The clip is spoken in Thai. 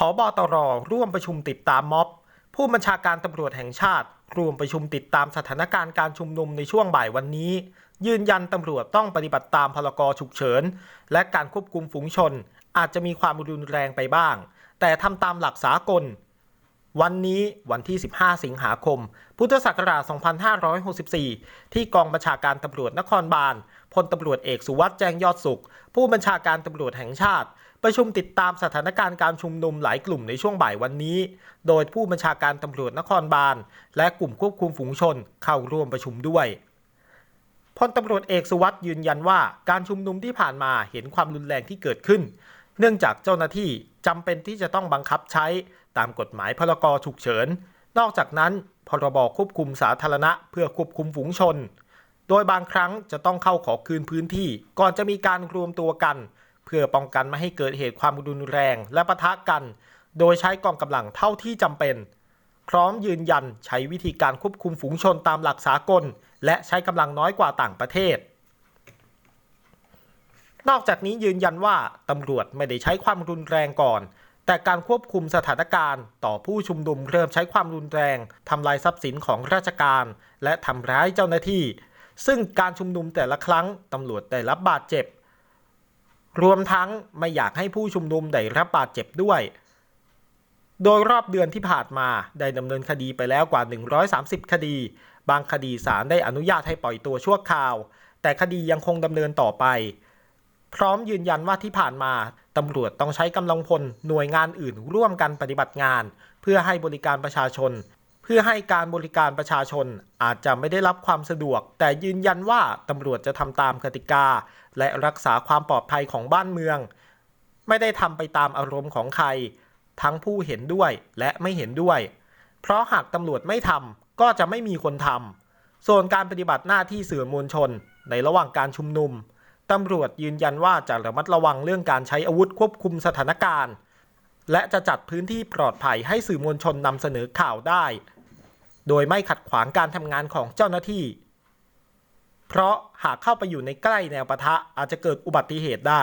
ผบตรร่วมประชุมติดตามม็อบ ผู้บัญชาการตำรวจแห่งชาติร่วมประชุมติดตามสถานการณ์การชุมนุมในช่วงบ่ายวันนี้ ยืนยันตำรวจต้องปฏิบัติตามพรกฉุกเฉิน และการควบคุมฝูงชน อาจจะมีความรุนแรงไปบ้าง แต่ทำตามหลักสากล วันนี้วันที่ 15 สิงหาคม พุทธศักราช 2564 ที่กองบัญชาการตำรวจนครบาลพลตำรวจเอกสุวัสด์แจ้งยอดสุข ผู้บัญชาการตำรวจแห่งชาติ ประชุมติดตามสถานการณ์การชุมนุมหลายกลุ่มในช่วงบ่ายวันนี้ โดยผู้บัญชาการตำรวจนครบาลและกลุ่มควบคุมฝูงชนเข้าร่วมประชุมด้วยพลตำรวจเอกสุวัสด์ยืนยันว่าการชุมนุมที่ผ่านมาเห็นความรุนแรงที่เกิดขึ้น เนื่องจากเจ้าหน้าที่จำเป็นที่จะต้องบังคับใช้ตามกฎหมายพรกฉุกเฉิน นอกจากนั้น พรบควบคุมสาธารณะเพื่อควบคุมฝูงชน โดยบางครั้งจะต้องเข้าขอคืนพื้นที่ ก่อนจะมีการรวมตัวกัน เพื่อป้องกันไม่ให้เกิดเหตุความรุนแรงและปะทะกัน โดยใช้กองกำลังเท่าที่จำเป็น พร้อมยืนยันใช้วิธีการควบคุมฝูงชนตามหลักสากล และใช้กำลังน้อยกว่าต่างประเทศ นอกจากนี้ยืนยันว่าตำรวจไม่ได้ใช้ความรุนแรงก่อน แต่การควบคุมสถานการณ์ ต่อผู้ชุมนุมเริ่มใช้ความรุนแรงทำลายทรัพย์สินของราชการ และทำร้ายเจ้าหน้าที่ ซึ่งการชุมนุมแต่ละครั้งตำรวจได้รับบาดเจ็บ รวมทั้งไม่อยากให้ผู้ชุมนุมได้รับบาดเจ็บด้วย โดยรอบเดือนที่ผ่านมาได้ดำเนินคดีไปแล้วกว่า 130 คดี บางคดีศาลได้อนุญาตให้ปล่อยตัวชั่วคราว แต่คดียังคงดำเนินต่อไป พร้อมยืนยันว่าที่ผ่านมาตำรวจต้องใช้กำลังพลหน่วยงานอื่นร่วมกันปฏิบัติงาน เพื่อให้บริการประชาชน เพื่อให้การบริการประชาชนอาจจะไม่ได้รับความสะดวก แต่ยืนยันว่าตำรวจจะทำตามกติกา และรักษาความปลอดภัยของบ้านเมือง ไม่ได้ทำไปตามอารมณ์ของใคร ทั้งผู้เห็นด้วยและไม่เห็นด้วย เพราะหากตำรวจไม่ทำก็จะไม่มีคนทำส่วนการปฏิบัติหน้าที่สื่อมวลชนในระหว่างการชุมนุม ตำรวจยืนยันว่าจะระมัดระวังเรื่องการใช้อาวุธควบคุมสถานการณ์ และจะจัดพื้นที่ปลอดภัยให้สื่อมวลชนนำเสนอข่าวได้ โดยไม่ขัดขวางการทำงานของเจ้าหน้าที่ เพราะหากเข้าไปอยู่ในใกล้แนวปะทะอาจจะเกิดอุบัติเหตุได้